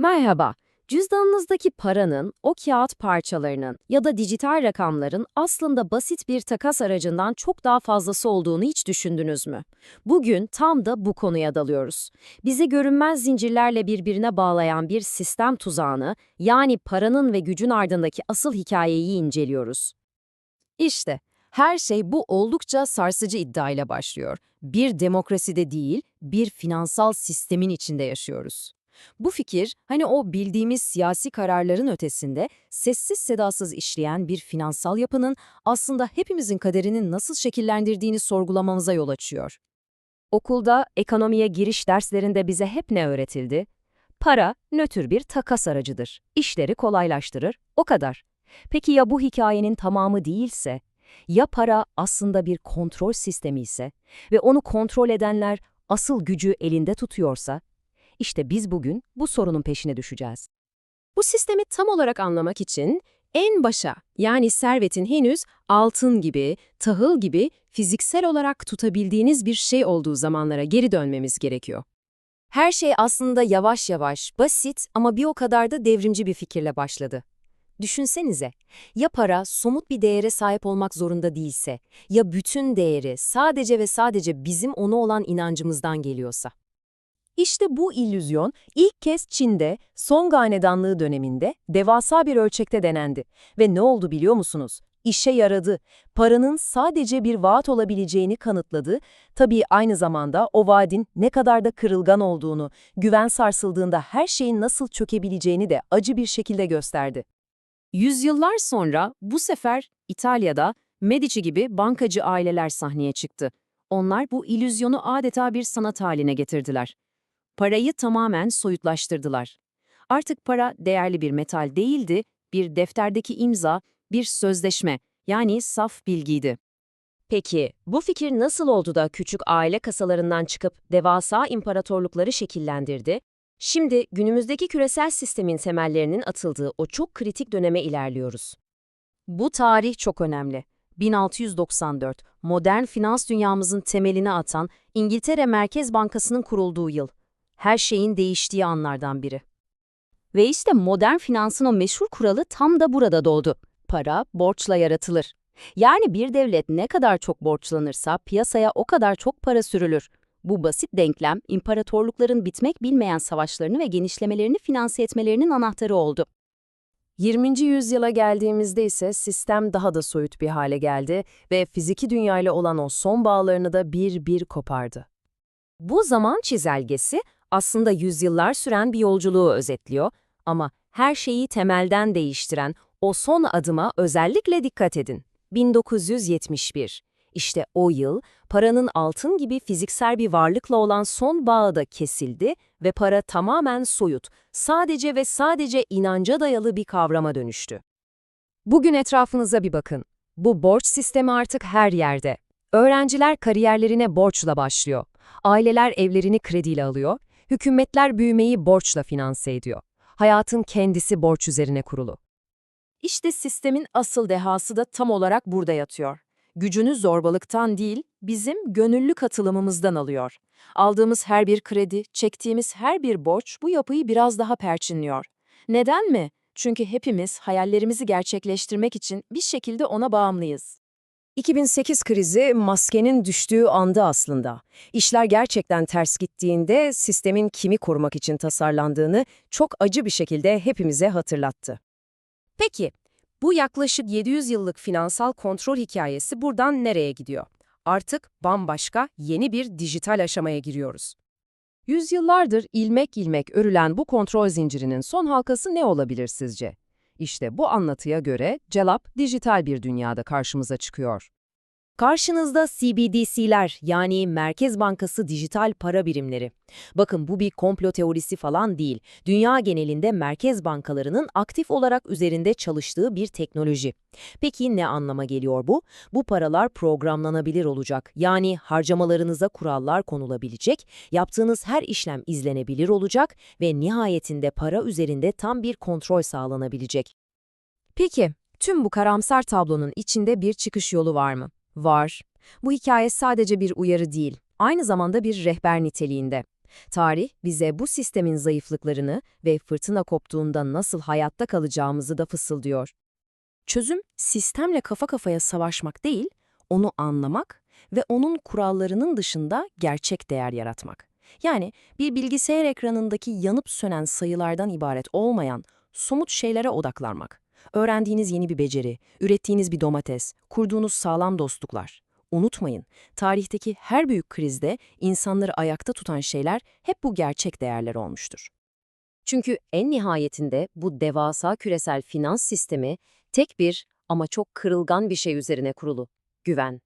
Merhaba. Cüzdanınızdaki paranın, o kağıt parçalarının ya da dijital rakamların aslında basit bir takas aracından çok daha fazlası olduğunu hiç düşündünüz mü? Bugün tam da bu konuya dalıyoruz. Bizi görünmez zincirlerle birbirine bağlayan bir sistem tuzağını, yani paranın ve gücün ardındaki asıl hikayeyi inceliyoruz. İşte, her şey bu oldukça sarsıcı iddiayla başlıyor. Bir demokraside değil, bir finansal sistemin içinde yaşıyoruz. Bu fikir, hani o bildiğimiz siyasi kararların ötesinde sessiz sedasız işleyen bir finansal yapının aslında hepimizin kaderini nasıl şekillendirdiğini sorgulamamıza yol açıyor. Okulda ekonomiye giriş derslerinde bize hep ne öğretildi? Para, nötr bir takas aracıdır. İşleri kolaylaştırır, o kadar. Peki ya bu hikayenin tamamı değilse? Ya para aslında bir kontrol sistemi ise ve onu kontrol edenler asıl gücü elinde tutuyorsa? İşte biz bugün bu sorunun peşine düşeceğiz. Bu sistemi tam olarak anlamak için en başa yani servetin henüz altın gibi, tahıl gibi fiziksel olarak tutabildiğiniz bir şey olduğu zamanlara geri dönmemiz gerekiyor. Her şey aslında yavaş yavaş, basit ama bir o kadar da devrimci bir fikirle başladı. Düşünsenize, ya para somut bir değere sahip olmak zorunda değilse, ya bütün değeri sadece ve sadece bizim ona olan inancımızdan geliyorsa. İşte bu illüzyon ilk kez Çin'de Song Hanedanlığı döneminde devasa bir ölçekte denendi. Ve ne oldu biliyor musunuz? İşe yaradı. Paranın sadece bir vaat olabileceğini kanıtladı. Tabii aynı zamanda o vaadin ne kadar da kırılgan olduğunu, güven sarsıldığında her şeyin nasıl çökebileceğini de acı bir şekilde gösterdi. Yüzyıllar sonra bu sefer İtalya'da Medici gibi bankacı aileler sahneye çıktı. Onlar bu illüzyonu adeta bir sanat haline getirdiler. Parayı tamamen soyutlaştırdılar. Artık para değerli bir metal değildi, bir defterdeki imza, bir sözleşme, yani saf bilgiydi. Peki, bu fikir nasıl oldu da küçük aile kasalarından çıkıp devasa imparatorlukları şekillendirdi? Şimdi günümüzdeki küresel sistemin temellerinin atıldığı o çok kritik döneme ilerliyoruz. Bu tarih çok önemli. 1694, modern finans dünyamızın temelini atan İngiltere Merkez Bankası'nın kurulduğu yıl her şeyin değiştiği anlardan biri. Ve işte modern finansın o meşhur kuralı tam da burada doğdu. Para borçla yaratılır. Yani bir devlet ne kadar çok borçlanırsa piyasaya o kadar çok para sürülür. Bu basit denklem imparatorlukların bitmek bilmeyen savaşlarını ve genişlemelerini finanse etmelerinin anahtarı oldu. 20. yüzyıla geldiğimizde ise sistem daha da soyut bir hale geldi ve fiziki dünyayla olan o son bağlarını da bir bir kopardı. Bu zaman çizelgesi aslında yüzyıllar süren bir yolculuğu özetliyor ama her şeyi temelden değiştiren o son adıma özellikle dikkat edin. 1971. İşte o yıl paranın altın gibi fiziksel bir varlıkla olan son bağı da kesildi ve para tamamen soyut, sadece ve sadece inanca dayalı bir kavrama dönüştü. Bugün etrafınıza bir bakın. Bu borç sistemi artık her yerde. Öğrenciler kariyerlerine borçla başlıyor. Aileler evlerini krediyle alıyor Hükümetler büyümeyi borçla finanse ediyor. Hayatın kendisi borç üzerine kurulu. İşte sistemin asıl dehası da tam olarak burada yatıyor. Gücünü zorbalıktan değil, bizim gönüllü katılımımızdan alıyor. Aldığımız her bir kredi, çektiğimiz her bir borç bu yapıyı biraz daha perçinliyor. Neden mi? Çünkü hepimiz hayallerimizi gerçekleştirmek için bir şekilde ona bağımlıyız. 2008 krizi maskenin düştüğü anda aslında. İşler gerçekten ters gittiğinde sistemin kimi korumak için tasarlandığını çok acı bir şekilde hepimize hatırlattı. Peki, bu yaklaşık 700 yıllık finansal kontrol hikayesi buradan nereye gidiyor? Artık bambaşka, yeni bir dijital aşamaya giriyoruz. Yüzyıllardır ilmek ilmek örülen bu kontrol zincirinin son halkası ne olabilir sizce? İşte bu anlatıya göre CELAP dijital bir dünyada karşımıza çıkıyor. Karşınızda CBDC'ler yani Merkez Bankası dijital para birimleri. Bakın bu bir komplo teorisi falan değil. Dünya genelinde merkez bankalarının aktif olarak üzerinde çalıştığı bir teknoloji. Peki ne anlama geliyor bu? Bu paralar programlanabilir olacak. Yani harcamalarınıza kurallar konulabilecek, yaptığınız her işlem izlenebilir olacak ve nihayetinde para üzerinde tam bir kontrol sağlanabilecek. Peki, tüm bu karamsar tablonun içinde bir çıkış yolu var mı? Var. Bu hikaye sadece bir uyarı değil, aynı zamanda bir rehber niteliğinde. Tarih bize bu sistemin zayıflıklarını ve fırtına koptuğunda nasıl hayatta kalacağımızı da fısıldıyor. Çözüm, sistemle kafa kafaya savaşmak değil, onu anlamak ve onun kurallarının dışında gerçek değer yaratmak. Yani bir bilgisayar ekranındaki yanıp sönen sayılardan ibaret olmayan somut şeylere odaklanmak. Öğrendiğiniz yeni bir beceri, ürettiğiniz bir domates, kurduğunuz sağlam dostluklar. Unutmayın, tarihteki her büyük krizde insanları ayakta tutan şeyler hep bu gerçek değerler olmuştur. Çünkü en nihayetinde bu devasa küresel finans sistemi tek bir ama çok kırılgan bir şey üzerine kurulu. Güven.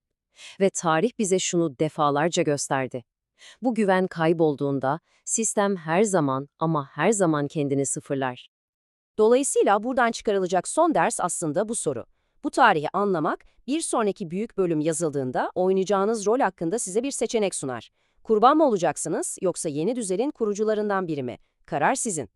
Ve tarih bize şunu defalarca gösterdi. Bu güven kaybolduğunda sistem her zaman ama her zaman kendini sıfırlar. Dolayısıyla buradan çıkarılacak son ders aslında bu soru. Bu tarihi anlamak, bir sonraki büyük bölüm yazıldığında oynayacağınız rol hakkında size bir seçenek sunar. Kurban mı olacaksınız yoksa yeni düzenin kurucularından biri mi? Karar sizin.